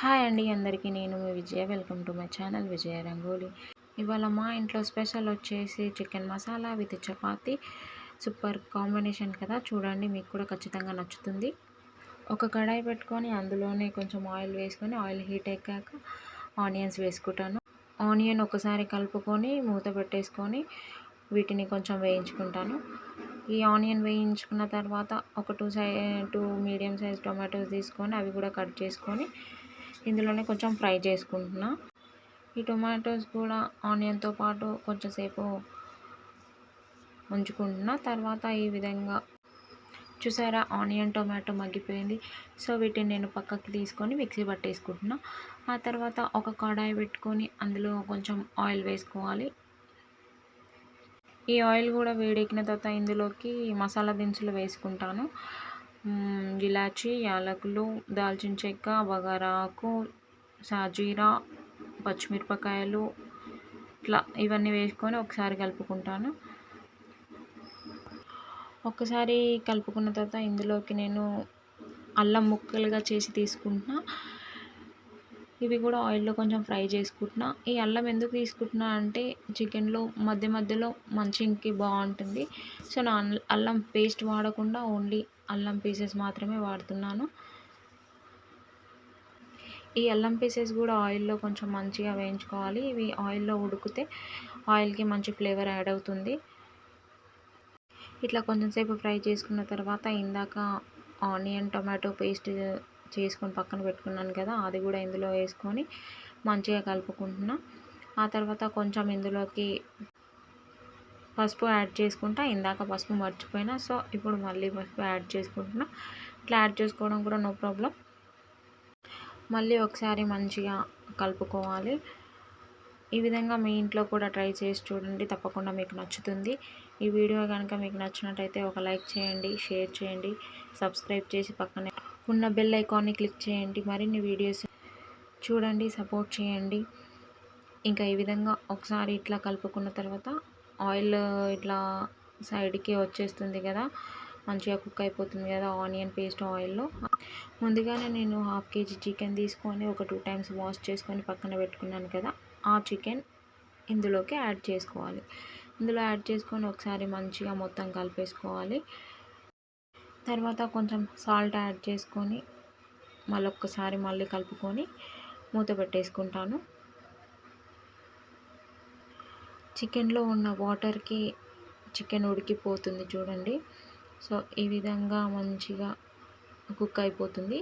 Hi అండి అందరికీ. నేను మీ Vijaya. Welcome to my channel Vijaya Rangoli. ఇవాళ మా ఇంట్లో స్పెషల్ వచ్చేసి chicken masala with chapati. Super combination కదా. చూడండి మీకు కూడా ఖచ్చితంగా నచ్చుతుంది. ఒక కడాయి పెట్టుకొని అందులోనే కొంచెం ఆయిల్ వేసుకొని ఆయిల్ హీట్ ఎక్కాక ఆనియన్స్ వేసుకుంటాను. ఆనియన్ ఒకసారి కలుపుకొని మూత పెట్టేసుకొని వీటిని కొంచెం వేయించుకుంటాను. ఈ ఆనియన్ వేయించుకున్న తర్వాత ఒక two size two medium size tomatoes తీసుకొని అవి కూడా కట్ చేసుకొని ఇందులోనే కొంచెం ఫ్రై చేసుకుంటున్నా. ఈ టొమాటోస్ కూడా ఆనియన్తో పాటు కొంచెంసేపు ఉంచుకుంటున్నా తర్వాత ఈ విధంగా చూసారా ఆనియన్ టొమాటో మగ్గిపోయింది. సో వీటిని నేను పక్కకి తీసుకొని మిక్సీ పట్టేసుకుంటున్నా. ఆ తర్వాత ఒక కడాయి పెట్టుకొని అందులో కొంచెం ఆయిల్ వేసుకోవాలి. ఈ ఆయిల్ కూడా వేడెక్కిన తర్వాత ఇందులోకి మసాలా దినుసులు వేసుకుంటాను. ఇలాచీ యాలకులు దాల్చిన చెక్క బగారాకు సాజీరా పచ్చిమిరపకాయలు ఇట్లా ఇవన్నీ వేసుకొని ఒకసారి కలుపుకుంటాను. ఒక్కసారి కలుపుకున్న తర్వాత ఇందులోకి నేను అల్లం ముక్కలుగా చేసి తీసుకుంటున్నా. ఇవి కూడా ఆయిల్లో కొంచెం ఫ్రై చేసుకుంటున్నా. ఈ అల్లం ఎందుకు తీసుకుంటున్నా అంటే చికెన్లో మధ్య మధ్యలో మంచికి బాగుంటుంది. సో నా అల్లం పేస్ట్ వాడకుండా ఓన్లీ అల్లం పీసెస్ మాత్రమే వాడుతున్నాను. ఈ అల్లం పీసెస్ కూడా ఆయిల్లో కొంచెం మంచిగా వేయించుకోవాలి. ఇవి ఆయిల్లో ఉడికితే ఆయిల్కి మంచి ఫ్లేవర్ యాడ్ అవుతుంది. ఇట్లా కొంచెం సేపు ఫ్రై చేసుకున్న తర్వాత ఇందాక ఆనియన్ టొమాటో పేస్ట్ చేసుకొని పక్కన పెట్టుకున్నాను కదా అది కూడా ఇందులో వేసుకొని మంచిగా కలుపుకుంటున్నా. ఆ తర్వాత కొంచెం ఇందులోకి పసుపు యాడ్ చేసుకుంటా. ఇందాక పసుపు మర్చిపోయినా సో ఇప్పుడు మళ్ళీ పసుపు యాడ్ చేసుకుంటున్నా. ఇట్లా యాడ్ చేసుకోవడం కూడా నో ప్రాబ్లం. మళ్ళీ ఒకసారి మంచిగా కలుపుకోవాలి. ఈ విధంగా మీ ఇంట్లో కూడా ట్రై చేసి చూడండి తప్పకుండా మీకు నచ్చుతుంది. ఈ వీడియో కనుక మీకు నచ్చినట్టయితే ఒక లైక్ చేయండి షేర్ చేయండి సబ్స్క్రైబ్ చేసి పక్కనే ఉన్న బెల్ ఐకాన్ని క్లిక్ చేయండి. మరిన్ని వీడియోస్ చూడండి సపోర్ట్ చేయండి. ఇంకా ఈ విధంగా ఒకసారి ఇట్లా కలుపుకున్న తర్వాత ఆయిల్ ఇట్లా సైడ్కి వచ్చేస్తుంది కదా మంచిగా కుక్ అయిపోతుంది కదా ఆనియన్ పేస్ట్ ఆయిల్లో ముందుగానే నేను హాఫ్ కేజీ చికెన్ తీసుకొని ఒక టూ టైమ్స్ వాష్ చేసుకొని పక్కన పెట్టుకున్నాను కదా ఆ చికెన్ ఇందులోకి యాడ్ చేసుకోవాలి. ఇందులో యాడ్ చేసుకొని ఒకసారి మంచిగా మొత్తం కలిపేసుకోవాలి. తర్వాత కొంచెం సాల్ట్ యాడ్ చేసుకొని మళ్ళీ ఒక్కసారి మళ్ళీ కలుపుకొని మూత పెట్టేసుకుంటాను. చికెన్లో ఉన్న వాటర్కి చికెన్ ఉడికిపోతుంది చూడండి. సో ఈ విధంగా మంచిగా కుక్ అయిపోతుంది.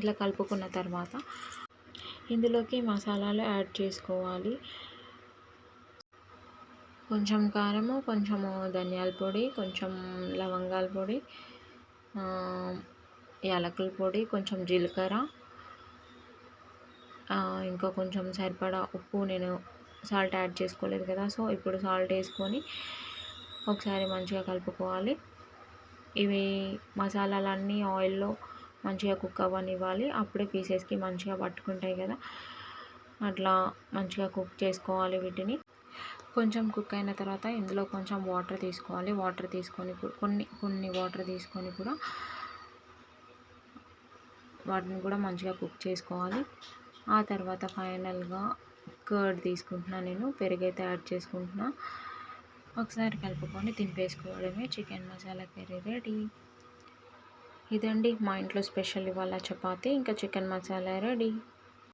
ఇలా కలుపుకున్న తర్వాత ఇందులోకి మసాలాలు యాడ్ చేసుకోవాలి. కొంచెం కారము కొంచెము ధనియాల పొడి కొంచెం లవంగాల పొడి యాలకుల పొడి కొంచెం జీలకర్ర ఇంకా కొంచెం సరిపడా ఉప్పు నేను సాల్ట్ యాడ్ చేసుకోలేదు కదా సో ఇప్పుడు సాల్ట్ వేసుకొని ఒకసారి మంచిగా కలుపుకోవాలి. ఇవి మసాలాలన్నీ ఆయిల్లో మంచిగా కుక్ అవ్వనివ్వాలి. అప్పుడే పీసెస్కి మంచిగా పట్టుకుంటాయి కదా అట్లా మంచిగా కుక్ చేసుకోవాలి వీటిని. కొంచెం కుక్ అయిన తర్వాత ఇందులో కొంచెం వాటర్ తీసుకోవాలి. వాటర్ తీసుకొని కొన్ని కొన్ని వాటర్ తీసుకొని కూడా వాటిని కూడా మంచిగా కుక్ చేసుకోవాలి. ఆ తర్వాత ఫైనల్గా కర్డ్ తీసుకుంటున్నా నేను. పెరుగైతే యాడ్ చేసుకుంటున్నా. ఒకసారి కలుపుకొని తింపేసుకోవడమే. చికెన్ మసాలా కర్రీ రెడీ ఇదండి మా ఇంట్లో స్పెషల్ ఇవాళ చపాతి. ఇంకా చికెన్ మసాలా రెడీ